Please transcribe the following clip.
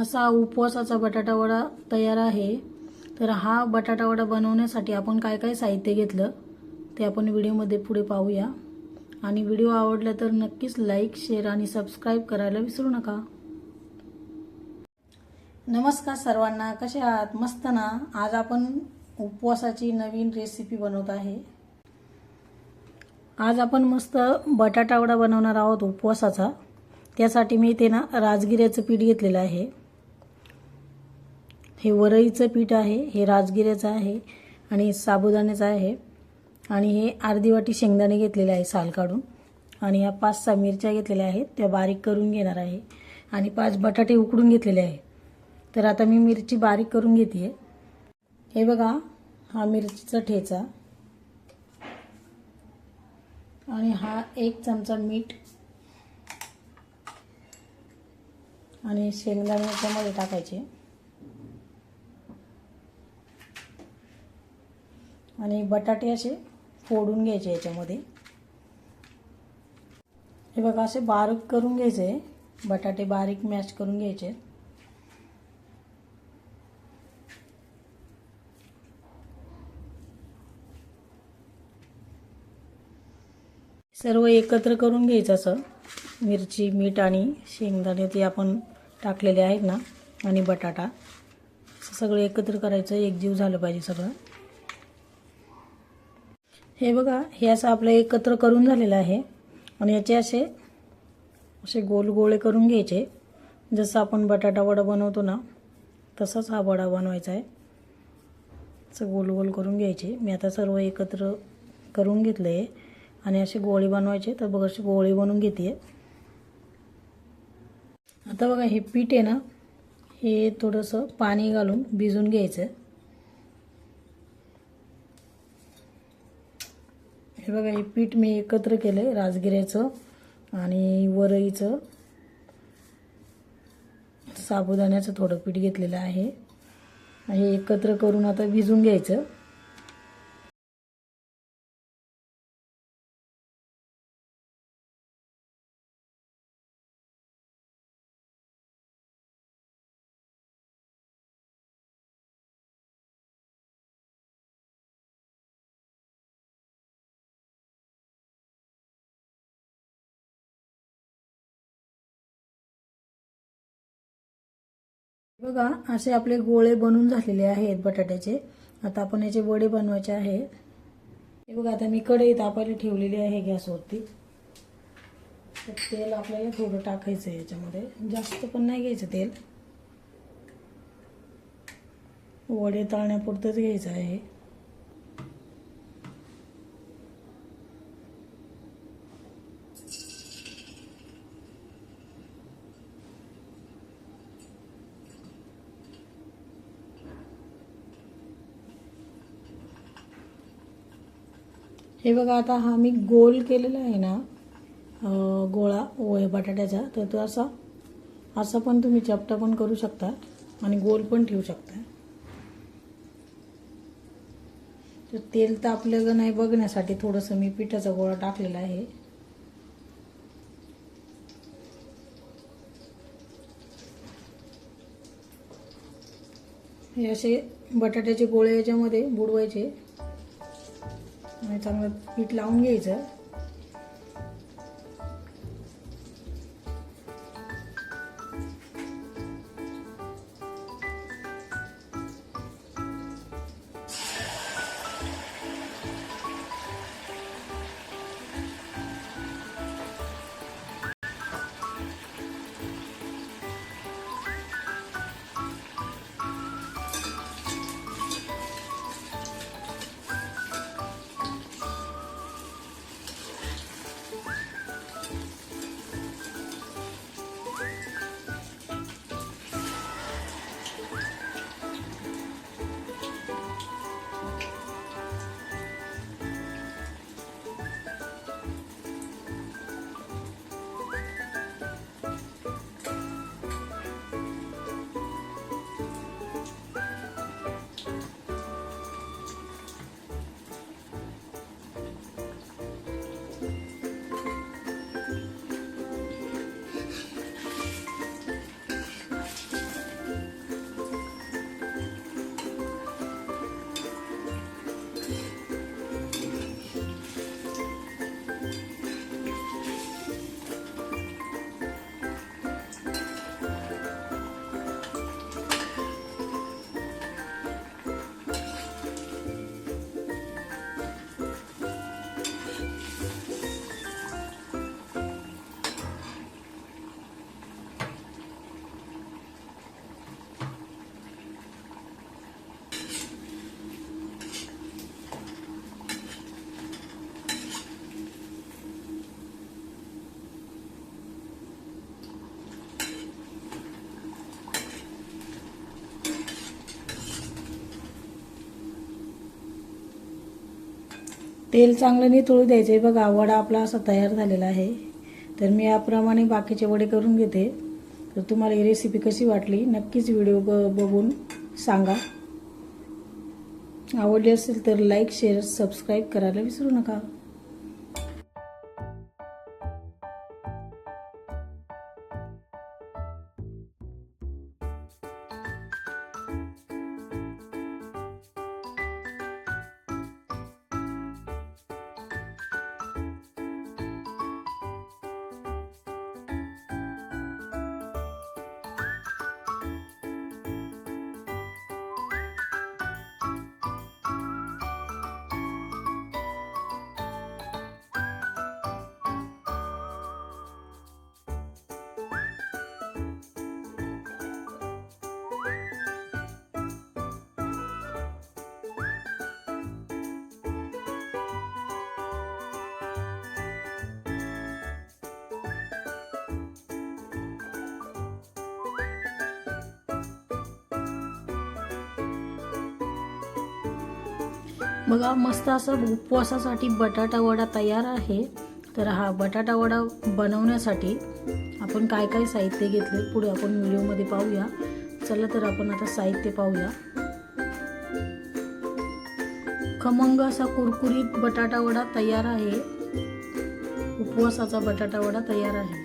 असा उपवासाचा बटाटावडा तयार आहे. तर हा बटाटावडा बनवण्यासाठी आपण काय काय साहित्य घेतलं ते आपण व्हिडिओमध्ये पुढे पाहूया. आणि व्हिडिओ आवडला तर नक्कीच लाईक शेअर आणि सबस्क्राईब करायला विसरू नका. नमस्कार सर्वांना कसे आहात? मस्त ना? आज आपण उपवासाची नवीन रेसिपी बनवत आहे. आज आपण मस्त बटाटावडा बनवणार आहोत उपवासाचा. त्यासाठी मी ते ना राजगिऱ्याचं पीठ घेतलेलं आहे. हे वरईचं पीठ आहे हे राजगिऱ्याचं आहे आणि साबुदाण्याचं आहे. आणि हे अर्धी वाटी शेंगदाणे घेतलेले आहे साल काढून. आणि ह्या पाच सहा मिरच्या घेतलेल्या आहेत त्या बारीक करून घेणार आहे. आणि पाच बटाटे उकडून घेतलेले आहे. तर आता मी मिरची बारीक करून घेते हे बघा हा मिरचीचा ठेचा. आणि हा एक चमचा मीठ. आणि शेंगदाणे याच्यामध्ये टाकायचे. आणि बटाटे असे फोडून घ्यायचे याच्यामध्ये. हे बघा असे बारीक करून घ्यायचे. बटाटे बारीक मॅश करून घ्यायचे. सर्व एकत्र करून घ्यायचं असं. मिरची मीठ आणि शेंगदाणे ते आपण टाकलेले आहेत ना आणि बटाटा. सगळं एकत्र करायचं एकजीव झालं पाहिजे सगळं. हे बघा हे असं आपलं एकत्र करून झालेलं आहे. आणि याचे असे असे गोल गोळे करून घ्यायचे. जसं आपण बटाटा वडा बनवतो ना तसाच हा वडा बनवायचा आहे. असं गोल गोल करून घ्यायचे. मी आता सर्व एकत्र करून घेतलं आहे आणि असे गोळे बनवायचे. तर बघा असे गोळे बनवून घेते आता बघा हे पीठ आहे ना हे थोडंसं पाणी घालून भिजून घ्यायचं हे बघा हे पीठ मी एकत्र केलं आहे राजगिऱ्याचं आणि वरईचं. साबुदाण्याचं थोडं पीठ घेतलेलं आहे. हे एकत्र करून आता भिजून घ्यायचं. बघा असे आपले गोळे बनून झालेले आहेत बटाट्याचे. आता आपण याचे वडे बनवायचे आहे. हे बघा आता मी कढई तापायला ठेवलेली आहे गॅसवरती. तर तेल आपल्याला थोडं टाकायचं आहे याच्यामध्ये. जास्त पण नाही घ्यायचं तेल. वडे तळण्यापुरतंच घ्यायचं आहे. हे बघा आता हा मी गोल केलेला आहे ना गोळा ओय बटाट्याचा तर तो असा असं पण तुम्ही चपटा पण करू शकता आणि गोल पण ठेवू शकता. तर तेल तर आपल्याला नाही बघण्यासाठी थोडंसं मी पिठाचा गोळा टाकलेला आहे. हे असे बटाट्याचे गोळे याच्यामध्ये बुडवायचे. चांगलं पीठ लावून घ्यायचं. तेल चांगलं नितळू द्यायचं आहे बघा वडा आपला असा तयार झालेला आहे. तर मी याप्रमाणे बाकीचे वडे करून घेते. तर तुम्हाला ही रेसिपी कशी वाटली नक्कीच व्हिडिओ ब बघून सांगा. आवडली असेल तर लाईक शेअर सबस्क्राईब करायला विसरू नका. बघा मस्त असं उपवासासाठी बटाटा वडा तयार आहे. तर हा बटाटा वडा बनवण्यासाठी आपण काय काय साहित्य घेतले पुढे आपण व्हिडिओमध्ये पाहूया. चला तर आपण आता साहित्य पाहूया. खमंग असा कुरकुरीत बटाटा वडा तयार आहे. उपवासाचा बटाटा वडा तयार आहे.